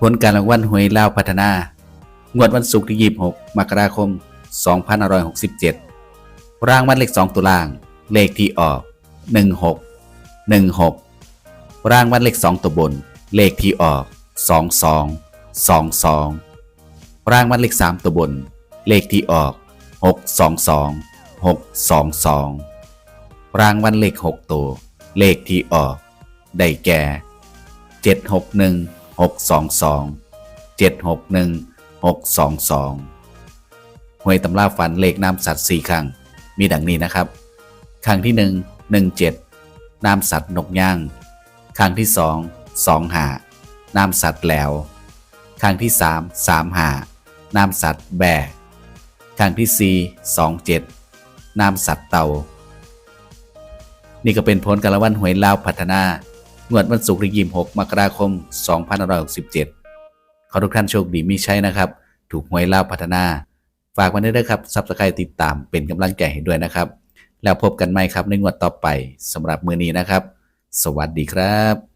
ผลการรางวัลหวยลาวพัฒนา งวดวันศุกร์ที่ 26 มกราคม 2567 รางวัลเลข 2ตัวล่าง เลขที่ออก 16 16 รางวัลเลข 2 ตัวบน เลขที่ออก 22 22 รางวัลเลข 3 ตัวบน เลขที่ออก 622 622 รางวัลเลข 6 ตัว เลขที่ออก ได้แก่ 761 622 761 622 หวยตำราฝันเลขน้ำสัตว์สี่ครั้ง มีดังนี้นะครับ ครั้งที่หนึ่งหนึ่งเจ็ดน้ำสัตว์นกย่าง ครั้งที่สองสองหาน้ำสัตว์แหลวครั้งที่สามสามหาน้ำสัตว์แบครั้งที่สี่สองเจ็ดน้ำสัตว์เต่า นี่ก็เป็นผลการรางวัลหวยลาวพัฒนา งวดวันศุกร์ที่26มกราคม2567ขอทุกท่านโชคดีมีใช้นะครับ ถูกหวยเล่าพัฒนา ฝากไว้ด้วยนะครับซับสไครต์ติดตามเป็นกำลังใจให้ด้วยนะครับ แล้วพบกันใหม่ครับในงวดต่อไปสำหรับมือนี้นะครับ สวัสดีครับ